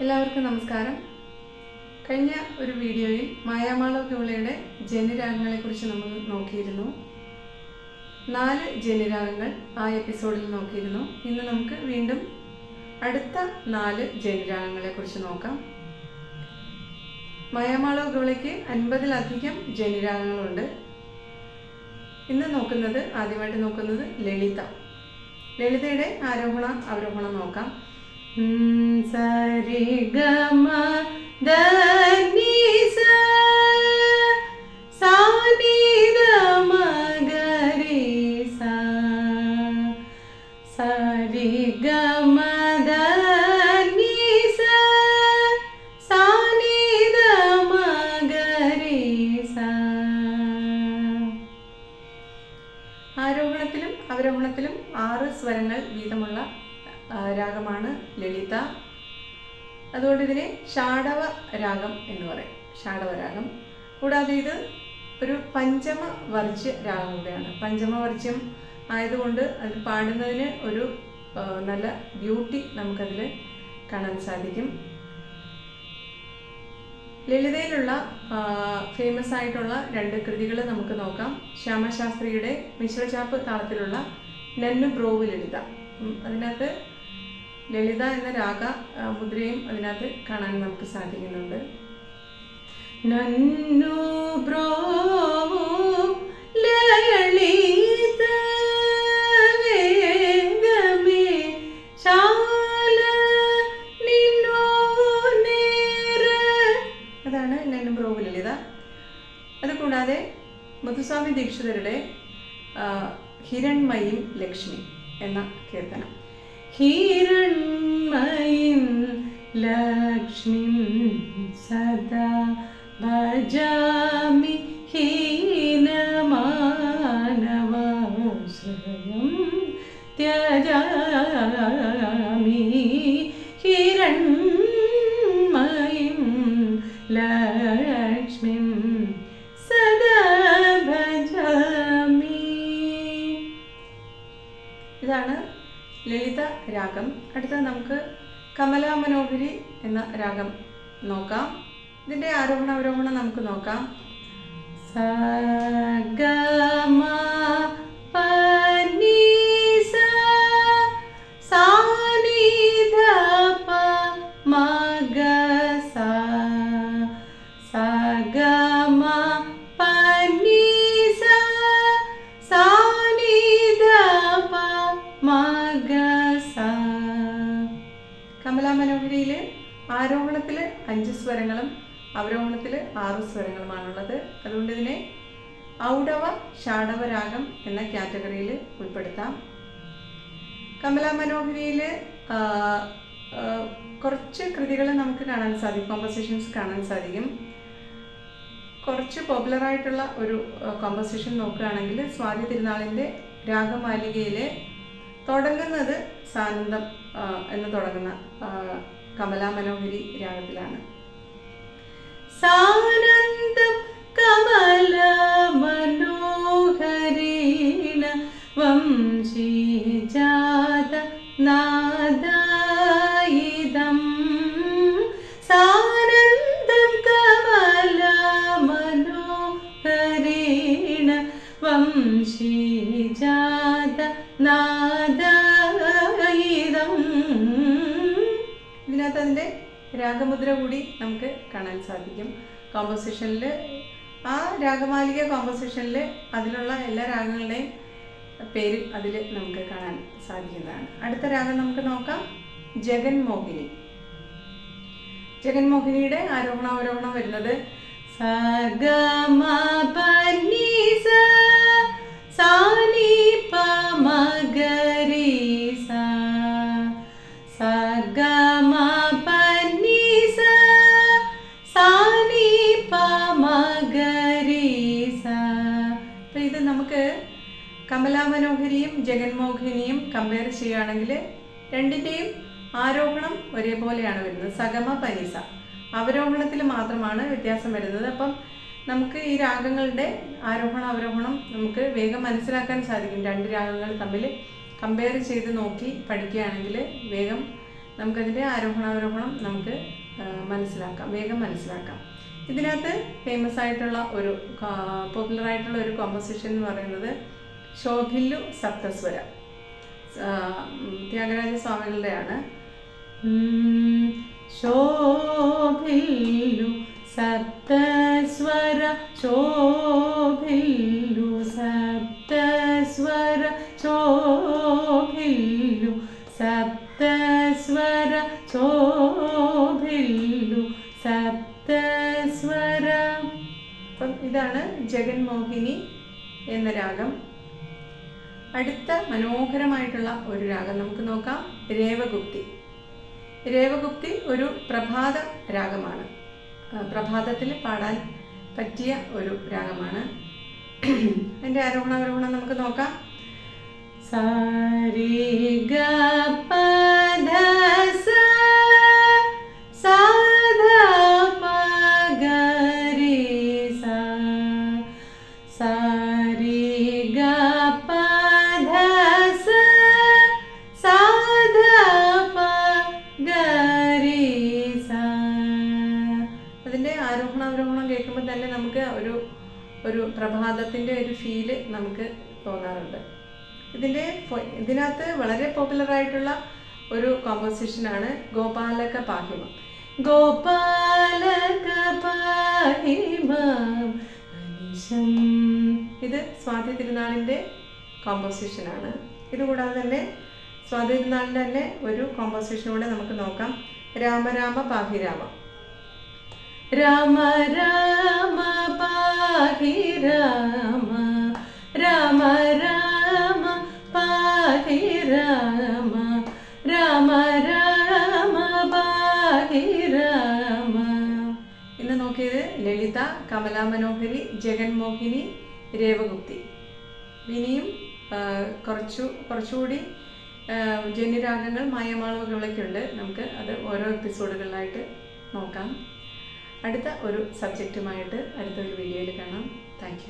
എല്ലാവർക്കും നമസ്കാരം. കഴിഞ്ഞ ഒരു വീഡിയോയിൽ മായാമാള ഗൗളയുടെ കുറിച്ച് നമ്മൾ നോക്കിയിരുന്നു. നാല് ജനിരാഗങ്ങൾ ആ എപ്പിസോഡിൽ നോക്കിയിരുന്നു. ഇന്ന് നമുക്ക് വീണ്ടും അടുത്ത നാല് ജന്യരാഗങ്ങളെക്കുറിച്ച് നോക്കാം. മായാമാള ഗൗളയ്ക്ക് അൻപതിലധികം ജനിരാഗങ്ങളുണ്ട്. ഇന്ന് നോക്കുന്നത് ആദ്യമായിട്ട് നോക്കുന്നത് ലളിത. ലളിതയുടെ ആരോഹണ അവരോഹണം നോക്കാം. സരി ഗമ ധനി സ സാ നി ധ മ ഗ രി സ സരി ഗമ ധനി സ സാ നി ധ മ ഗ രി സ ആരോഹണത്തിലും അവരോഹണത്തിലും ആറ് സ്വരങ്ങൾ വീതമുള്ള രാഗമാണ് ലളിത. അതുകൊണ്ട് ഇതിനെ ഷാഡവ രാഗം എന്ന് പറയും. ഷാഡവ രാഗം. കൂടാതെ ഇത് ഒരു പഞ്ചമ വർജ്യ രാഗം കൂടെയാണ്. പഞ്ചമ വർജ്യം ആയതുകൊണ്ട് അത് പാടുന്നതിന് ഒരു നല്ല ബ്യൂട്ടി നമുക്കതിൽ കാണാൻ സാധിക്കും. ലളിതയിലുള്ള ഫേമസ് ആയിട്ടുള്ള രണ്ട് കൃതികൾ നമുക്ക് നോക്കാം. ശ്യാമശാസ്ത്രിയുടെ മിശ്രചാപ്പ് താളത്തിലുള്ള നന്നു ബ്രോവ് ലളിത. അതിനകത്ത് ലളിത എന്ന രാഗ മുദ്രയും അതിനകത്ത് കാണാൻ നമുക്ക് സാധിക്കുന്നുണ്ട്. നന്നു അതാണ് നന്നു ബ്രോവു ലളിത അതുകൂടാതെ മധുസ്വാമി ദീക്ഷിതരുടെ ഹിരൺമയും ലക്ഷ്മി എന്ന കീർത്തനം. ഹിരൺമയും ലക്ഷ്മിം സദാ ഭജാമി ഹീനമാനവാശ്രയം ത്യജാമി ഹിരൺമയും ലക്ഷ്മിം ലളിത രാഗം. അടുത്ത നമുക്ക് കമലാ മനോഹരി എന്ന രാഗം നോക്കാം. ഇതിന്റെ ആരോഹണ അവരോഹണം നമുക്ക് നോക്കാം. സ ഗ മനോഹരിയിൽ ആരോഹണത്തിൽ അഞ്ച് സ്വരങ്ങളും അവരോഹണത്തിൽ ആറ് സ്വരങ്ങളുമാണുള്ളത്. അതുകൊണ്ട് ഇതിനെ ഔഡവ ഷാഡവ രാഗം എന്ന കാറ്റഗറിയിൽ ഉൾപ്പെടുത്താം. കമലാ മനോഹരിയിൽ കുറച്ച് കൃതികൾ നമുക്ക് കാണാൻ സാധിക്കും കോമ്പസിഷൻസ് കാണാൻ സാധിക്കും. കുറച്ച് പോപ്പുലർ ആയിട്ടുള്ള ഒരു കോമ്പസിഷൻ നോക്കുകയാണെങ്കിൽ സ്വാതി തിരുനാളിന്റെ രാഗമാലികയിൽ തുടങ്ങുന്നത് സാനന്ദം എന്ന് തുടങ്ങുന്ന ആ, കമലാ മനോഹരി രാഗത്തിലാണ്. സാനന്ദം കമല മനോഹരീണ വംശീജാത നാദായിതം. സാനന്ദം കമല മനോഹരീണ വംശീജാത നാദായിദം അതിന്റെ രാഗമുദ്ര കൂടി നമുക്ക് കാണാൻ സാധിക്കും. കോമ്പോസിഷനിൽ ആ രാഗമാലിക കോമ്പോസിഷനിൽ അതിലുള്ള എല്ലാ രാഗങ്ങളുടെയും പേര് അതിൽ നമുക്ക് കാണാൻ സാധിക്കുന്നതാണ്. അടുത്ത രാഗം നമുക്ക് നോക്കാം. ജഗൻമോഹിനി ജഗൻമോഹിനിയുടെ ആരോഹണ അവരോഹണം വരുന്നത് സ ഗ അപ്പൊ ഇത് നമുക്ക് കമലാ മനോഹരിയും ജഗൻമോഹിനിയും കമ്പയർ ചെയ്യുകയാണെങ്കിൽ രണ്ടിന്റെയും ആരോഹണം ഒരേപോലെയാണ് വരുന്നത്. സഗമ പനിസ അവരോഹണത്തിൽ മാത്രമാണ് വ്യത്യാസം വരുന്നത്. അപ്പം നമുക്ക് ഈ രാഗങ്ങളുടെ ആരോഹണം അവരോഹണം നമുക്ക് വേഗം മനസ്സിലാക്കാൻ സാധിക്കും. രണ്ട് രാഗങ്ങൾ തമ്മിൽ കമ്പയർ ചെയ്ത് നോക്കി പഠിക്കുകയാണെങ്കിൽ വേഗം നമുക്കതിന്റെ ആരോഹണാവരോഹണം നമുക്ക് മനസ്സിലാക്കാം. വേഗം മനസ്സിലാക്കാം. ഇതിനകത്ത് ഫേമസ് ആയിട്ടുള്ള ഒരു പോപ്പുലർ ആയിട്ടുള്ള ഒരു കോമ്പോസിഷൻ എന്ന് പറയുന്നത് ശോഭില്ലു സപ്തസ്വര. ത്യാഗരാജ സ്വാമികളുടെയാണ്. ശോഭില്ലു സപ്തസ്വര ശോഭില്ലു സപ്തസ്വര അപ്പം ഇതാണ് ജഗൻമോഹിനി എന്ന രാഗം. അടുത്ത മനോഹരമായിട്ടുള്ള ഒരു രാഗം നമുക്ക് നോക്കാം. രേവഗുപ്തി. രേവഗുപ്തി ഒരു പ്രഭാത രാഗമാണ്. പ്രഭാതത്തിൽ പാടാൻ പറ്റിയ ഒരു രാഗമാണ്. അതിന്റെ ആരോഹണാവരോഹണം നമുക്ക് നോക്കാം. സാരി ഗ ഒരു പ്രഭാതത്തിന്റെ ഒരു ഫീൽ നമുക്ക് തോന്നാറുണ്ട്. ഇതിന്റെ ഇതിനകത്ത് വളരെ പോപ്പുലറായിട്ടുള്ള ഒരു കോമ്പോസിഷനാണ് ഗോപാലക പാഹിമം. ഗോപാലക പാഹിമം ഇത് സ്വാതി തിരുനാളിന്റെ കോമ്പോസിഷനാണ് ഇതുകൂടാതെ തന്നെ സ്വാതി തിരുനാളിന്റെ തന്നെ ഒരു കോമ്പോസിഷൻ കൂടെ നമുക്ക് നോക്കാം. രാമരാമ പാഹിരാമം രാമ രാമ പാഹി രാമ രാമ രാമ പാഹി രാമ രാമ രാമ പാഹി രാമ. ഇന്ന് നോക്കിയത് ലളിത കമലാ മനോഹരി ജഗൻമോഹിനി രേവഗുപ്തി. ഇനിയും കുറച്ചു കുറച്ചുകൂടി ജന്യരാഗങ്ങൾ മായമാളവുകളൊക്കെ ഉണ്ട്. നമുക്ക് അത് ഓരോ എപ്പിസോഡുകളിലായിട്ട് നോക്കാം. അടുത്ത ഒരു സബ്ജക്റ്റുമായിട്ട് അടുത്തൊരു വീഡിയോയിൽ കാണാം. താങ്ക്